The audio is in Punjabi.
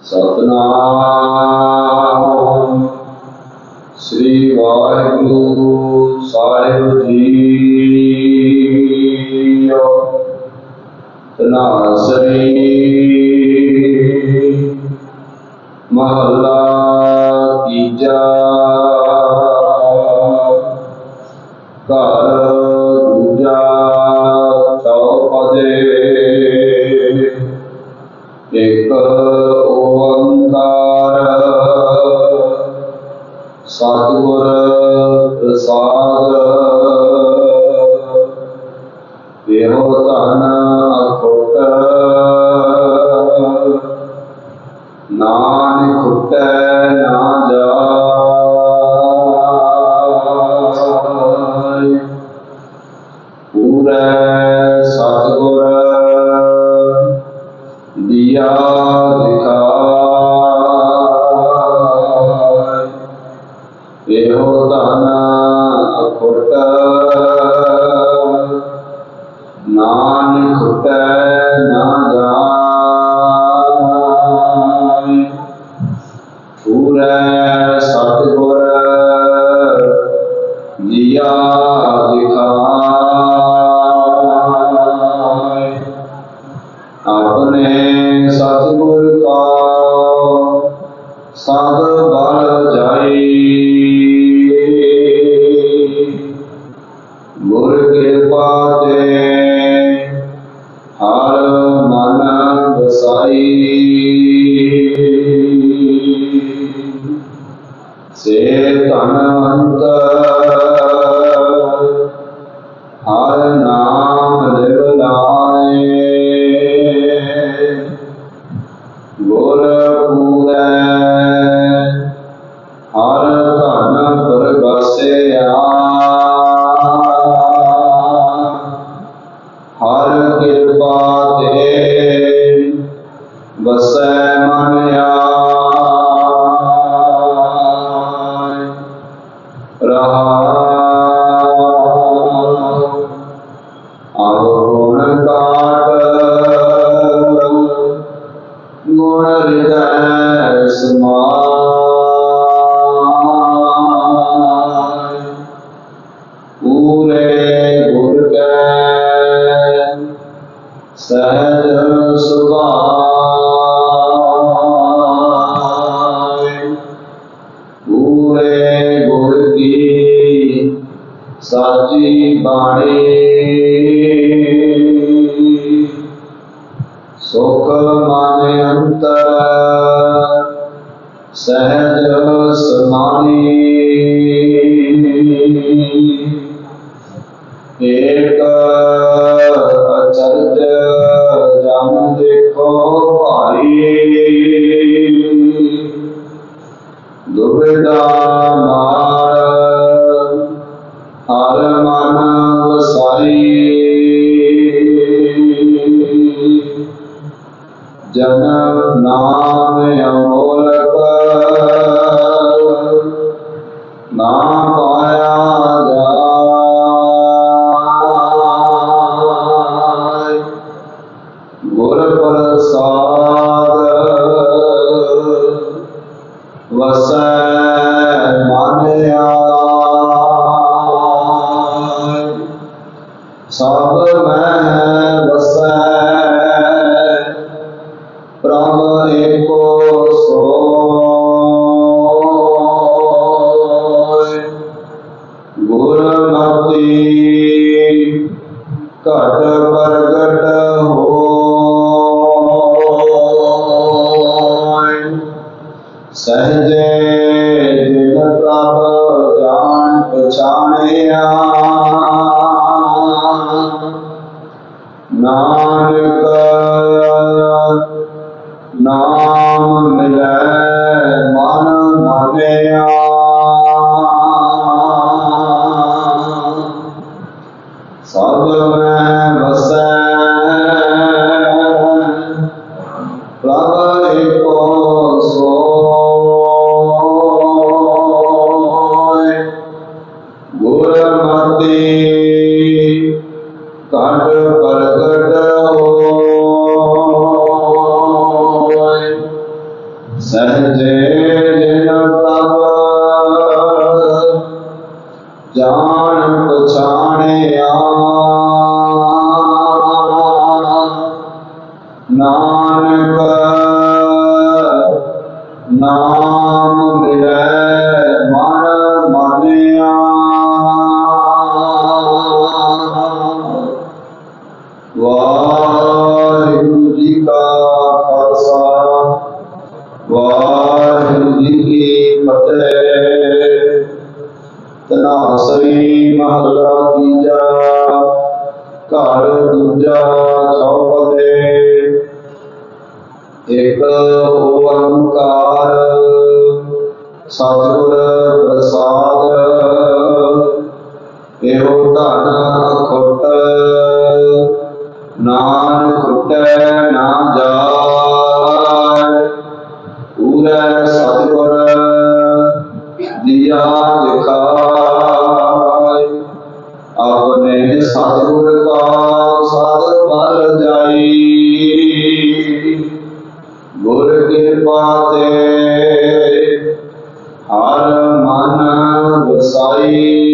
ਸਤਨਾਮ। ਸ੍ਰੀ ਵਾਹਿਗੁਰੂ ਸਾਹਿਬ ਜੀ ਤਨਾਸਰੀ ਮਹੱਲਾ ਤੀਜਾ। ਘਰ ਦੂਜਾ ਚੌਪਦੇ। ਇੱਕ ਧਨ ਅਖੁੱਟ ਨਾਨਕ ਖੁੱਟੈ ਨਾ ਜਾਇ ਪੂਰੇ ਸਤਿਗੁਰ ਦਿਆ ਦਿਖਾਇ ਇਹੋ ਧਨ ਆਪਣੇ ਸਤਿਗੁਰ ਕਾ। ਸਦ ਬਲ ਜਾਈ ਹਰ ਧਨ ਪਰਗਾਸਿਆ ਹਰ ਸਹਿਜ ਸੁਭਾਇ ਪੂਰੇ ਗੁਰ ਕੀ ਸਾਚੀ ਬਾਣੀ ਸੁਖ ਮਨ ਅੰਤਰ ਸਹਿਜ ਸਮਾਨੀ ਦੁਬਿਧਾ ਮਾਰ ਹਰ ਮਨ ਵਸਾਈ। ਜਨਮ ਨਾਮ ਅਮੋਲਕ ਨਾ ਪਾਇਆ ਜਾਇ ਗੁਰ ਪ੍ਰਸਾਦ ਵਸੈ ਮਨ ਆਇ ਸਭ ਮੈਂ ਪਛਾਣਿਆ ਨਾਨਕ ਨਾਮ ਮਿਲੈ ਮਨ ਮਾਨਿਆ। ਸਭ ਮੈਂ ਵਸੈ ਪ੍ਰਭ ਏਕੋ ਸੋਇ ਤਨਾਸਰੀ ਮਹਲਾ ਤੀਜਾ ਘਰ ਦੂਜਾ ਚੌਪਦੇ। ਇੱਕ ਓੰਕਾਰ ਸਤਿਗੁਰ ਜਾਈ। ਗੁਰ ਕਿਰਪਾ ਤੇ ਹਰ ਮਨ ਵਸਾਈ।